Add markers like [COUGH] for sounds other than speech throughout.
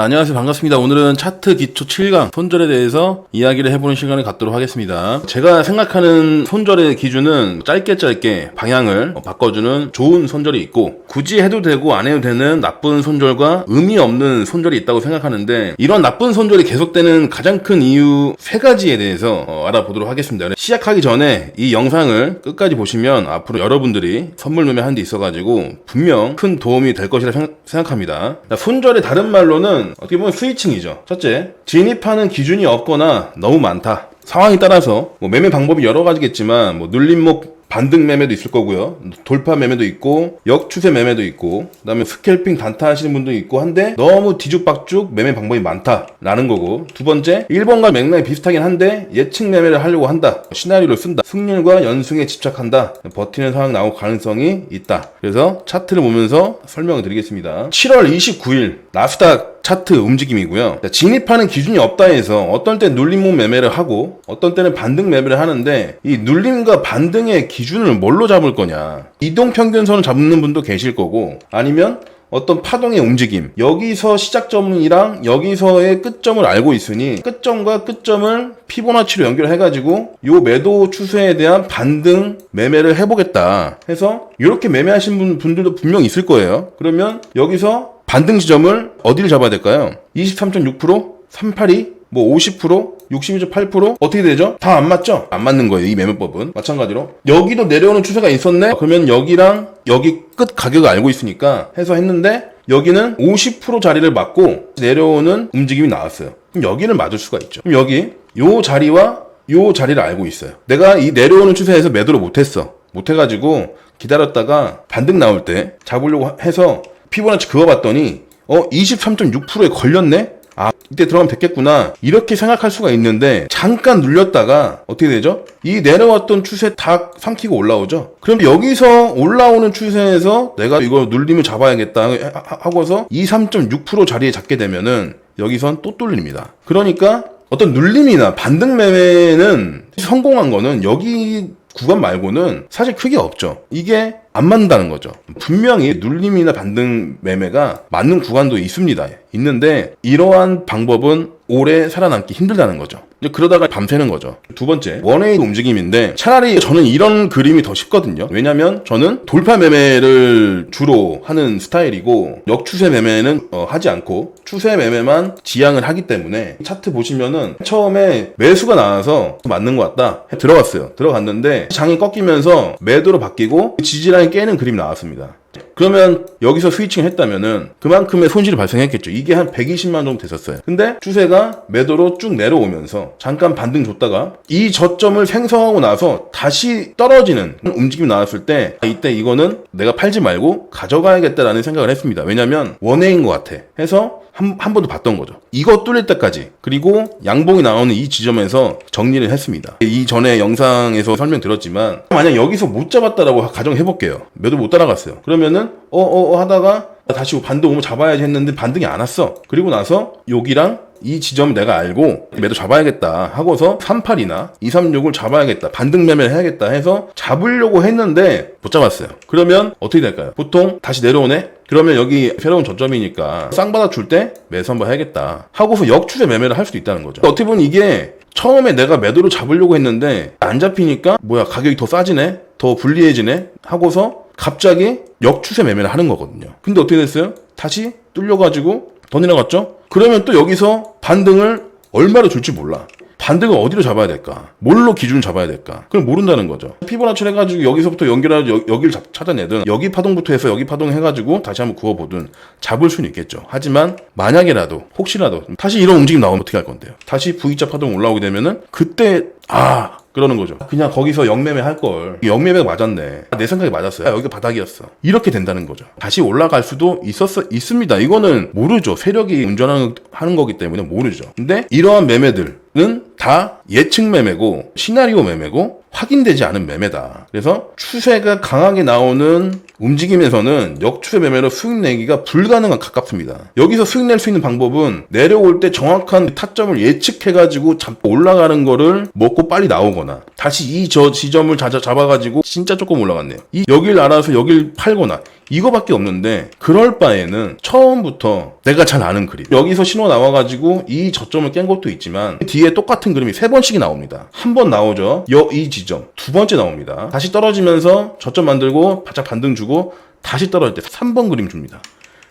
안녕하세요. 반갑습니다. 오늘은 차트 기초 7강 손절에 대해서 이야기를 해보는 시간을 갖도록 하겠습니다. 제가 생각하는 손절의 기준은 짧게 짧게 방향을 바꿔주는 좋은 손절이 있고 굳이 해도 되고 안 해도 되는 나쁜 손절과 의미 없는 손절이 있다고 생각하는데 이런 나쁜 손절이 계속되는 가장 큰 이유 세 가지에 대해서 어, 알아보도록 하겠습니다. 시작하기 전에 이 영상을 끝까지 보시면 앞으로 여러분들이 선물 매매하는 데 있어가지고 분명 큰 도움이 될 것이라 생각- 생각합니다. 자, 손절의 다른 말로는 어떻게 보면 스위칭이죠. 첫째, 진입하는 기준이 없거나 너무 많다. 상황에 따라서 뭐 매매 방법이 여러 가지겠지만 뭐 눌림목 반등 매매도 있을 거고요. 돌파 매매도 있고 역추세 매매도 있고 그다음에 스캘핑 단타 하시는 분도 있고 한데 너무 뒤죽박죽 매매 방법이 많다라는 거고 두 번째 1번과 맥락이 비슷하긴 한데 예측 매매를 하려고 한다. 시나리오를 쓴다. 승률과 연승에 집착한다. 버티는 상황 나올 가능성이 있다. 그래서 차트를 보면서 설명을 드리겠습니다. 7월 29일 나스닥 차트 움직임이고요. 자, 진입하는 기준이 없다 해서 어떤 때 눌림목 매매를 하고 어떤 때는 반등 매매를 하는데 이 눌림과 반등의 기준을 뭘로 잡을 거냐. 이동 평균선을 잡는 분도 계실 거고 아니면 어떤 파동의 움직임 여기서 시작점이랑 여기서의 끝점을 알고 있으니 끝점과 끝점을 피보나치로 연결해가지고 요 매도 추세에 대한 반등 매매를 해보겠다 해서 이렇게 매매하신 분, 분들도 분명 있을 거예요 그러면 여기서 반등 지점을 어디를 잡아야 될까요? 23.6%? 382? 뭐 50%? 62.8% 어떻게 되죠? 다 안 맞죠? 안 맞는 거예요. 이 매매법은. 마찬가지로. 여기도 내려오는 추세가 있었네? 그러면 여기랑 여기 끝 가격을 알고 있으니까 해서 했는데 여기는 50% 자리를 맞고 내려오는 움직임이 나왔어요. 그럼 여기를 맞을 수가 있죠. 그럼 여기 요 자리와 요 자리를 알고 있어요. 내가 이 내려오는 추세에서 매도를 못했어. 못해가지고 기다렸다가 반등 나올 때 잡으려고 해서 피보나치 그어봤더니 어 23.6%에 걸렸네. 아 이때 들어가면 됐겠구나 이렇게 생각할 수가 있는데 잠깐 눌렸다가 어떻게 되죠? 이 내려왔던 추세 다 삼키고 올라오죠. 그럼 여기서 올라오는 추세에서 내가 이거 눌림을 잡아야겠다 하- 하고서 23.6% 자리에 잡게 되면은 여기선 또 뚫립니다. 그러니까 어떤 눌림이나 반등 매매는 성공한 거는 여기 구간 말고는 사실 크게 없죠. 이게 안 맞는다는 거죠. 분명히 눌림이나 반등 매매가 맞는 구간도 있습니다. 있는데 이러한 방법은 오래 살아남기 힘들다는 거죠. 그러다가 밤새는 거죠. 두 번째, 원웨이 움직임인데 차라리 저는 이런 그림이 더 쉽거든요. 왜냐면 저는 돌파 매매를 주로 하는 스타일이고 역추세 매매는 어, 하지 않고 추세 매매만 지향을 하기 때문에 차트 보시면은 처음에 매수가 나와서 맞는 것 같다. 해 들어갔어요. 들어갔는데 장이 꺾이면서 매도로 바뀌고 지지라인 깨는 그림이 나왔습니다. 그러면 여기서 스위칭 했다면은 그만큼의 손실이 발생했겠죠. 이게 한 120만 정도 됐었어요. 근데 추세가 매도로 쭉 내려오면서 잠깐 반등 줬다가 이 저점을 생성하고 나서 다시 떨어지는 움직임이 나왔을 때 이때 이거는 내가 팔지 말고 가져가야겠다라는 생각을 했습니다. 왜냐면 원해인 것 같아. 해서 한, 한번더 봤던 거죠. 이거 뚫릴 때까지. 그리고 양봉이 나오는 이 지점에서 정리를 했습니다. 이 전에 영상에서 설명드렸지만, 만약 여기서 못 잡았다라고 가정해 볼게요. 매도 못 따라갔어요. 그러면은, 어어어 하다가 다시 반등 오면 잡아야지 했는데 반등이 안 왔어. 그리고 나서 여기랑 이 지점 내가 알고 매도 잡아야겠다 하고서 38이나 236을 잡아야겠다 반등 매매를 해야겠다 해서 잡으려고 했는데 못 잡았어요. 그러면 어떻게 될까요? 보통 다시 내려오네? 그러면 여기 새로운 저점이니까 쌍바닥 줄 때 매수 한번 해야겠다 하고서 역추세 매매를 할 수도 있다는 거죠. 어떻게 보면 이게 처음에 내가 매도를 잡으려고 했는데 안 잡히니까 뭐야 가격이 더 싸지네? 더 불리해지네? 하고서 갑자기 역추세 매매를 하는 거거든요. 근데 어떻게 됐어요? 다시 뚫려가지고 더 내려갔죠? 그러면 또 여기서 반등을 얼마로 줄지 몰라. 반등을 어디로 잡아야 될까? 뭘로 기준 잡아야 될까? 그걸 모른다는 거죠. 피보나치를 해가지고 여기서부터 연결해서 여- 여기를 잡- 찾아내든 여기 파동부터 해서 여기 파동 해가지고 다시 한번 구워보든 잡을 수는 있겠죠. 하지만 만약에라도 혹시라도 다시 이런 움직임 나오면 어떻게 할 건데요? 다시 V자 파동 올라오게 되면은 그때 아 그러는 거죠. 그냥 거기서 영매매 할 걸. 영매매가 맞았네. 내 생각이 맞았어요. 아, 여기가 바닥이었어. 이렇게 된다는 거죠. 다시 올라갈 수도 있었어, 있습니다. 이거는 모르죠. 세력이 운전하는 하는 거기 때문에 모르죠. 근데 이러한 매매들은 다 예측 매매고, 시나리오 매매고, 확인되지 않은 매매다. 그래서 추세가 강하게 나오는 움직임에서는 역추세 매매로 수익 내기가 불가능한 가깝습니다. 여기서 수익 낼 수 있는 방법은 내려올 때 정확한 타점을 예측해가지고 잡고 올라가는 거를 먹고 빨리 나오거나 다시 이 저 지점을 잡아, 잡아가지고 진짜 조금 올라갔네요. 이 여길 알아서 여길 팔거나 이거밖에 없는데 그럴 바에는 처음부터 내가 잘 아는 그림. 여기서 신호 나와가지고 이 저점을 깬 것도 있지만 뒤에 똑같은 그림이 세 번씩이 나옵니다. 한 번 나오죠. 여 이 지점. 두 번째 나옵니다. 다시 떨어지면서 저점 만들고 바짝 반등 주고 다시 떨어질 때 3번 그림 줍니다.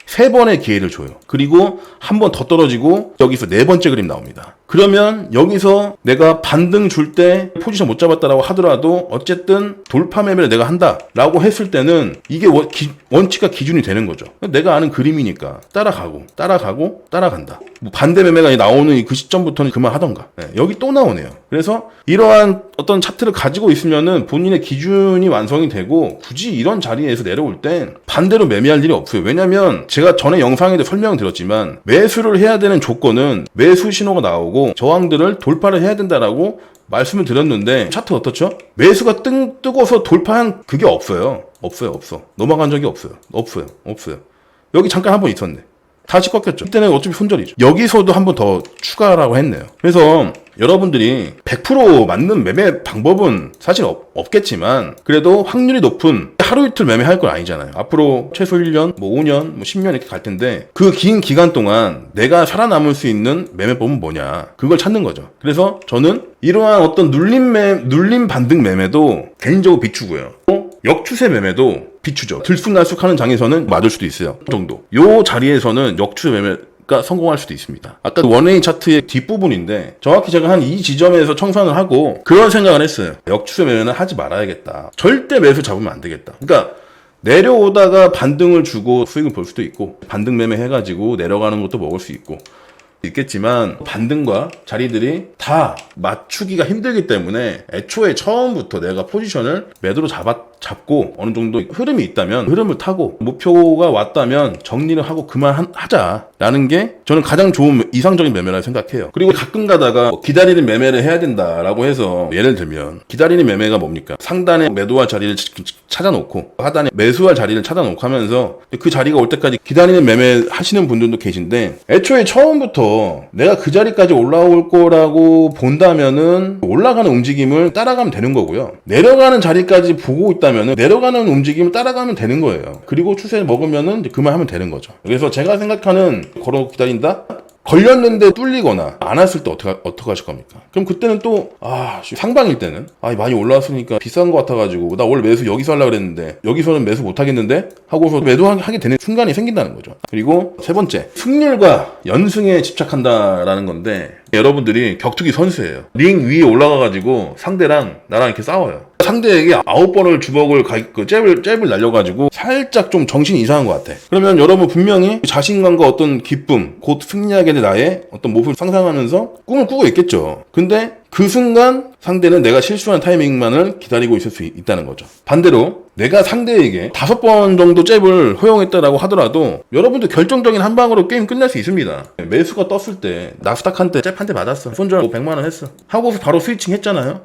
세 번의 기회를 줘요. 그리고 한 번 더 떨어지고 여기서 네 번째 그림 나옵니다. 그러면 여기서 내가 반등 줄 때 포지션 못 잡았다라고 하더라도 어쨌든 돌파 매매를 내가 한다라고 했을 때는 이게 원, 기, 원칙과 기준이 되는 거죠. 내가 아는 그림이니까 따라가고 따라가고 따라간다. 뭐 반대 매매가 나오는 이그 시점부터는 그만 하던가. 네, 여기 또 나오네요. 그래서 이러한 어떤 차트를 가지고 있으면은 본인의 기준이 완성이 되고 굳이 이런 자리에서 내려올 땐 반대로 매매할 일이 없어요. 왜냐면 제가 전에 영상에도 설명을 드렸지만 매수를 해야 되는 조건은 매수 신호가 나오고 저항들을 돌파를 해야 된다라고 말씀을 드렸는데 차트 어떻죠? 매수가 뜬, 뜨고서 돌파한 그게 없어요. 없어요, 없어. 넘어간 적이 없어요. 없어요, 없어요. 여기 잠깐 한 번 있었네. 다시 꺾였죠. 이때는 어차피 손절이죠. 여기서도 한 번 더 추가라고 했네요. 그래서 여러분들이 100% 맞는 매매 방법은 사실 없, 없겠지만 그래도 확률이 높은 하루 이틀 매매할 건 아니잖아요. 앞으로 최소 1년, 뭐 5년, 뭐 10년 이렇게 갈 텐데 그 긴 기간 동안 내가 살아남을 수 있는 매매법은 뭐냐? 그걸 찾는 거죠. 그래서 저는 이러한 어떤 눌림 매 눌림 반등 매매도 개인적으로 비추고요. 또 역추세 매매도 비추죠. 들쑥날쑥하는 장에서는 맞을 수도 있어요. 그 정도. 요 자리에서는 역추세 매매 가 성공할 수도 있습니다. 아까 원웨이 차트의 뒷부분인데 정확히 제가 한 이 지점에서 청산을 하고 그런 생각을 했어요. 역추세 매매는 하지 말아야겠다. 절대 매수 잡으면 안 되겠다. 그러니까 내려오다가 반등을 주고 수익을 볼 수도 있고 반등 매매 해가지고 내려가는 것도 먹을 수 있고 있겠지만 반등과 자리들이 다 맞추기가 힘들기 때문에 애초에 처음부터 내가 포지션을 매도로 잡아, 잡고 어느 정도 흐름이 있다면 흐름을 타고 목표가 왔다면 정리를 하고 그만하자라는 게 저는 가장 좋은 이상적인 매매라고 생각해요. 그리고 가끔 가다가 뭐 기다리는 매매를 해야 된다라고 해서 예를 들면 기다리는 매매가 뭡니까? 상단에 매도할 자리를 찾아놓고 하단에 매수할 자리를 찾아놓고 하면서 그 자리가 올 때까지 기다리는 매매 하시는 분들도 계신데 애초에 처음부터 내가 그 자리까지 올라올 거라고 본다면은 올라가는 움직임을 따라가면 되는 거고요. 내려가는 자리까지 보고 있다 면은 내려가는 움직임을 따라가면 되는 거예요. 그리고 추세 먹으면은 이제 그만 하면 되는 거죠. 그래서 제가 생각하는 걸어 기다린다? 걸렸는데 뚫리거나 안 왔을 때 어떻게 어떻게 하실 겁니까? 그럼 그때는 또 아 상방일 때는 아 많이 올라왔으니까 비싼 것 같아가지고 나 원래 매수 여기서 하려 고 그랬는데 여기서는 매수 못 하겠는데 하고서 매도하게 되는 순간이 생긴다는 거죠. 그리고 세 번째 승률과 연승에 집착한다라는 건데 여러분들이 격투기 선수예요. 링 위에 올라가가지고 상대랑 나랑 이렇게 싸워요. 상대에게 아홉 번을 주먹을 가, 그 잽을 잽을 날려가지고 살짝 좀 정신이 이상한 것 같아. 그러면 여러분 분명히 자신감과 어떤 기쁨, 곧 승리하게 될 나의 어떤 모습을 상상하면서 꿈을 꾸고 있겠죠. 근데 그 순간 상대는 내가 실수한 타이밍만을 기다리고 있을 수 있, 다는 거죠. 반대로 내가 상대에게 다섯 번 정도 잽을 허용했다라고 하더라도 여러분도 결정적인 한 방으로 게임 끝낼 수 있습니다. 매수가 떴을 때 나스닥한테 잽 한 대 맞았어. 손절 100만 원 했어. 하고서 바로 스위칭 했잖아요.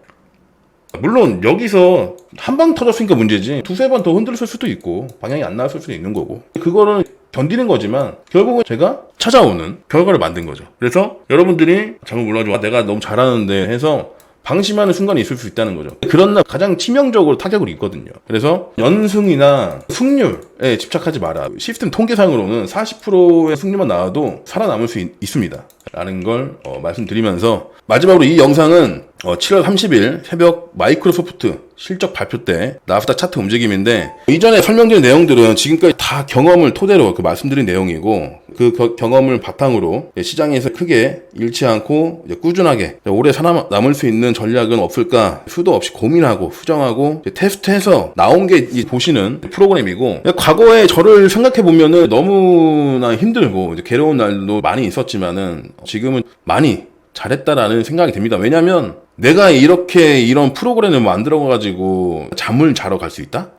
물론 여기서 한 방 터졌으니까 문제지 두세 번 더 흔들었을 수도 있고 방향이 안 나왔을 수도 있는 거고 그거는 견디는 거지만 결국은 제가 찾아오는 결과를 만든 거죠. 그래서 여러분들이 잘못 몰라줘. 아, 내가 너무 잘하는데 해서 방심하는 순간이 있을 수 있다는 거죠. 그런 날 가장 치명적으로 타격을 입거든요. 그래서 연승이나 승률에 집착하지 마라. 시스템 통계상으로는 40%의 승률만 나와도 살아남을 수 있, 습니다 라는 걸 어, 말씀드리면서 마지막으로 이 영상은 어, 7월 30일 새벽 마이크로소프트 실적 발표 때 나스닥 차트 움직임인데 이전에 설명드린 내용들은 지금까지 다 경험을 토대로 그 말씀드린 내용이고 그 겨, 경험을 바탕으로 시장에서 크게 잃지 않고 꾸준하게 오래 살아남을 수 있는 전략은 없을까 수도 없이 고민하고 수정하고 테스트해서 나온 게 보시는 프로그램이고 과거에 저를 생각해 보면은 너무나 힘들고 괴로운 날도 많이 있었지만은 지금은 많이 잘했다라는 생각이 듭니다. 왜냐면 내가 이렇게 이런 프로그램을 만들어가지고 잠을 자러 갈 수 있다?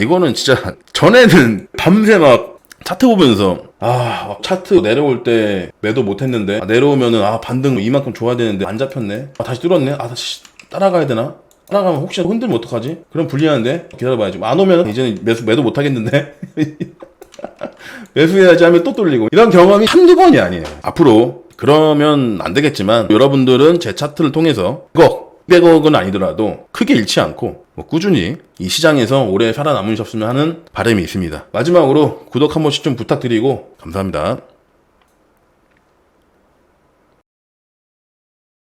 이거는 진짜 전에는 밤새 막 차트 보면서 아 차트 내려올 때 매도 못했는데 아, 내려오면은 아 반등 이만큼 줘야 되는데 안 잡혔네. 아 다시 뚫었네? 아 다시 따라가야 되나? 따라가면 혹시 흔들면 어떡하지? 그럼 불리한데? 기다려봐야지 안 오면 이제는 매수 매도 못하겠는데? [LAUGHS] 매수해야지 하면 또 뚫리고. 이런 경험이 한두 번이 아니에요. 앞으로 그러면 안 되겠지만 여러분들은 제 차트를 통해서 꼭 600억은 아니더라도 크게 잃지 않고 뭐 꾸준히 이 시장에서 오래 살아남으셨으면 하는 바람이 있습니다. 마지막으로 구독 한 번씩 좀 부탁드리고 감사합니다.